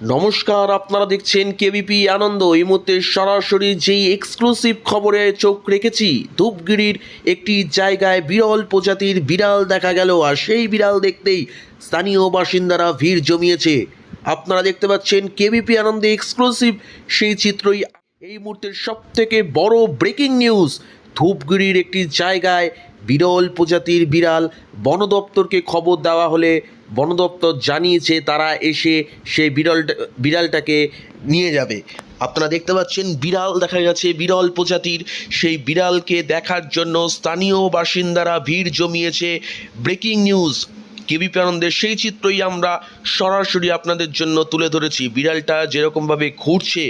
নমস্কার, আপনারা দেখছেন কেবিপি আনন্দ। এই মুহূর্তে সরাসরি যেই এক্সক্লুসিভ খবরে চোখ রেখেছি, ধূপগিরির একটি জায়গায় বিরল প্রজাতির বিড়াল দেখা গেল আর সেই বিড়াল দেখতেই স্থানীয় বাসিন্দারা ভিড় জমিয়েছে। আপনারা দেখতে পাচ্ছেন কেবিপি আনন্দে এক্সক্লুসিভ সেই চিত্রই। এই মুহূর্তের সব থেকে বড় ব্রেকিং নিউজ ধূপগুড়ির একটি জায়গায় বিরল প্রজাতির বিড়াল বন দপ্তরকে খবর দেওয়া হলে বন দপ্তর জানিয়েছে তারা এসে সেই বিড়ালটা বিড়ালটাকে নিয়ে যাবে। আপনারা দেখতে পাচ্ছেন বিড়াল দেখা গেছে বিরল প্রজাতির। সেই বিড়ালকে দেখার জন্য স্থানীয় বাসিন্দারা ভিড় জমিয়েছে। ব্রেকিং নিউজ, কেবি আনন্দের সেই চিত্রই আমরা সরাসরি আপনাদের জন্য তুলে ধরেছি। বিড়ালটা যেরকমভাবে ঘুরছে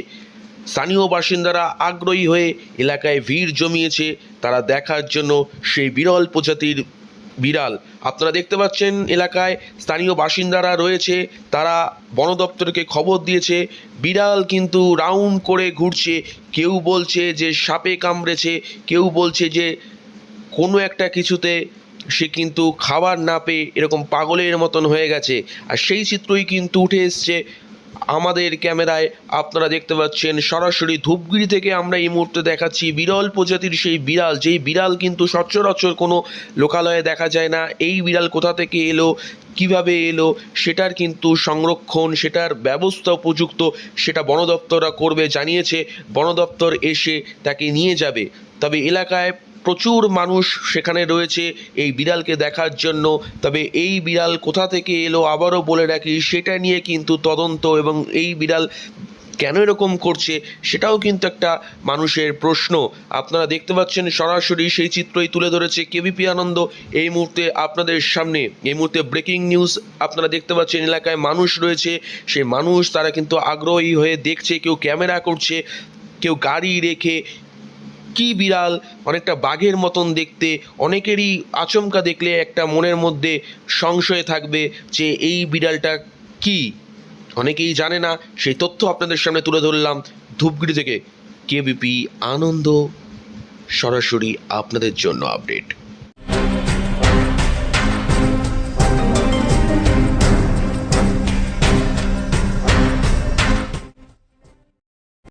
স্থানীয় বাসিন্দারা আগ্রহী হয়ে এলাকায় ভিড় জমিয়েছে। তারা দেখার জন্য সেই বিরল প্রজাতির বিড়াল। আপনারা দেখতে পাচ্ছেন এলাকায় স্থানীয় বাসিন্দারা রয়েছে। তারা বন দপ্তরকে খবর দিয়েছে। বিড়াল কিন্তু রাউন্ড করে ঘুরছে। কেউ বলছে যে সাপে কামড়েছে। কেউ বলছে যে কোনো একটা কিছুতে সে কিন্তু খাবার না পেয়ে এরকম পাগলের মতন হয়ে গেছে। আর সেই চিত্রই কিন্তু উঠে এসছে আমাদের ক্যামেরায় আপনারা দেখতে পাচ্ছেন, সরাসরি ধূপগুড়ি থেকে আমরা এই মুহূর্তে দেখাচ্ছি বিরল প্রজাতির সেই বিড়াল। যেই বিড়াল কিন্তু সচরাচর কোনো লোকালয়ে দেখা যায় না। এই বিড়াল কোথা থেকে এলো, কীভাবে এলো, সেটার কিন্তু সংরক্ষণ, সেটার ব্যবস্থা উপযুক্ত, সেটা বন দপ্তররা করবে, জানিয়েছে। বন দপ্তর এসে তাকে নিয়ে যাবে। তবে এলাকায় প্রচুর মানুষ সেখানে রয়েছে। এই বিড়ালকে দেখার জন্য। তবে এই বিড়াল কোথা থেকে এলো আবারও বলে রাখি, সেটা নিয়ে কিন্তু তদন্ত এবং এই বিড়াল কেন এরকম করছে সেটাও কিন্তু একটা মানুষের প্রশ্ন। আপনারা দেখতে পাচ্ছেন সরাসরি সেই চিত্রই তুলে ধরেছে কেবিপি আনন্দ। এই মুহূর্তে আপনাদের সামনে, এই মুহূর্তে ব্রেকিং নিউজ আপনারা দেখতে পাচ্ছেন এলাকায় মানুষ রয়েছে। সেই মানুষ তারা কিন্তু আগ্রহী হয়ে দেখছে, কেউ ক্যামেরা করছে, কেউ গাড়ি রেখে কি বিড়াল অনেকটা বাঘের মতন দেখতে, অনেকেরই আচমকা দেখলে একটা মনের মধ্যে সংশয় থাকবে যে এই বিড়ালটা কি? অনেকেই জানে না, সেই তথ্য আপনাদের সামনে তুলে ধরলাম ধূপগুড়ি থেকে। কেবিপি আনন্দ, সরাসরি আপনাদের জন্য আপডেট।